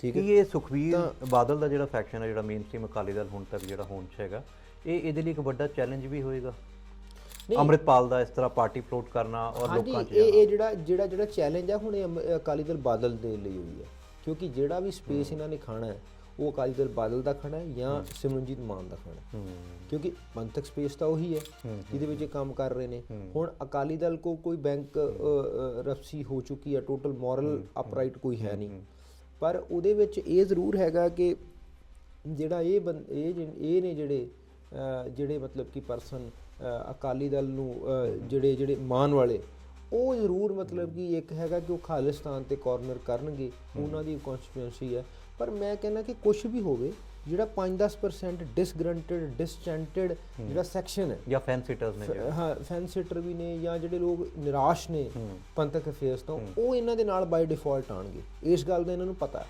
ਠੀਕ ਹੈ। ਕੀ ਇਹ ਸੁਖਵੀਰ ਬਾਦਲ ਦਾ ਜਿਹੜਾ ਫੈਕਸ਼ਨ ਹੈ ਜਿਹੜਾ ਮੇਨ ਸਟ੍ਰੀਮ ਅਕਾਲੀ ਦਲ ਹੁਣ ਤੱਕ ਜਿਹੜਾ ਹੋਂਦ 'ਚ ਹੈਗਾ ਇਹ ਇਹਦੇ ਲਈ ਇੱਕ ਵੱਡਾ ਚੈਲੰਜ ਵੀ ਹੋਏਗਾ? ਅੰਮ੍ਰਿਤਪਾਲ ਦਾ ਇਸ ਤਰ੍ਹਾਂ ਪਾਰਟੀ ਫਲੋਟ ਕਰਨਾ ਔਰ ਲੋਕਾਂ 'ਚ ਇਹ ਇਹ ਜਿਹੜਾ ਜਿਹੜਾ ਜਿਹੜਾ ਚੈਲੰਜ ਆ ਹੁਣ ਇਹ ਅਕਾਲੀ ਦਲ ਬਾਦਲ ਦੇ ਲਈ ਹੋਈ ਹੈ। ਕਿਉਂਕਿ ਜਿਹੜਾ ਵੀ ਸਪੇਸ ਇਹਨਾਂ ਨੇ ਖਾਣਾ ਹੈ ਉਹ ਅਕਾਲੀ ਦਲ ਬਾਦਲ ਦਾ ਖਾਣਾ ਹੈ ਜਾਂ ਸਿਮਰਨਜੀਤ ਮਾਨ ਦਾ ਖਾਣਾ ਕਿਉਂਕਿ ਪੰਥਕ ਸਪੇਸ ਤਾਂ ਉਹੀ ਹੈ ਜਿਹਦੇ ਵਿੱਚ ਇਹ ਕੰਮ ਕਰ ਰਹੇ ਨੇ। ਹੁਣ ਅਕਾਲੀ ਦਲ ਕੋ ਕੋਈ ਬੈਂਕ ਰਫਸੀ ਹੋ ਚੁੱਕੀ ਹੈ ਟੋਟਲ ਮੋਰਲ ਅਪਰਾਈਟ ਕੋਈ ਹੈ ਨਹੀਂ। ਪਰ ਉਹਦੇ ਵਿੱਚ ਇਹ ਜ਼ਰੂਰ ਹੈਗਾ ਕਿ ਜਿਹੜਾ ਇਹ ਬੰ- ਇਹ ਜਿ- ਇਹ ਨੇ ਜਿਹੜੇ ਜਿਹੜੇ ਮਤਲਬ ਕਿ ਪਰਸਨ ਅਕਾਲੀ ਦਲ ਨੂੰ ਜਿਹੜੇ ਜਿਹੜੇ ਮਾਨ ਵਾਲੇ ਉਹ ਜ਼ਰੂਰ ਮਤਲਬ ਕਿ ਇੱਕ ਹੈਗਾ ਕਿ ਉਹ ਖਾਲਿਸਤਾਨ ਤੇ ਕਾਰਨਰ ਕਰਨਗੇ ਉਹਨਾਂ ਦੀ ਕਨਸਟੀਟਿਊਂਸੀ ਹੈ। ਪਰ ਮੈਂ ਕਹਿੰਦਾ ਕਿ ਕੁਝ ਵੀ ਹੋਵੇ ਜਿਹੜਾ 5-10% ਡਿਸਗਰੰਟਡ ਡਿਸਚੈਂਟਡ ਜਿਹੜਾ ਸੈਕਸ਼ਨ ਹੈ। ਜਾਂ ਫੈਨ ਸਿਟਰਸ ਨੇ ਹਾਂ ਫੈਨ ਸਿਟਰ ਵੀ ਨੇ ਜਾਂ ਜਿਹੜੇ ਲੋਕ ਨਿਰਾਸ਼ ਨੇ ਪੰਥਕ ਅਫੇਅਰਸ ਤੋਂ ਉਹ ਇਹਨਾਂ ਦੇ ਨਾਲ ਬਾਈ ਡਿਫਾਲਟ ਆਣਗੇ। ਇਸ ਗੱਲ ਦਾ ਇਹਨਾਂ ਨੂੰ ਪਤਾ ਹੈ।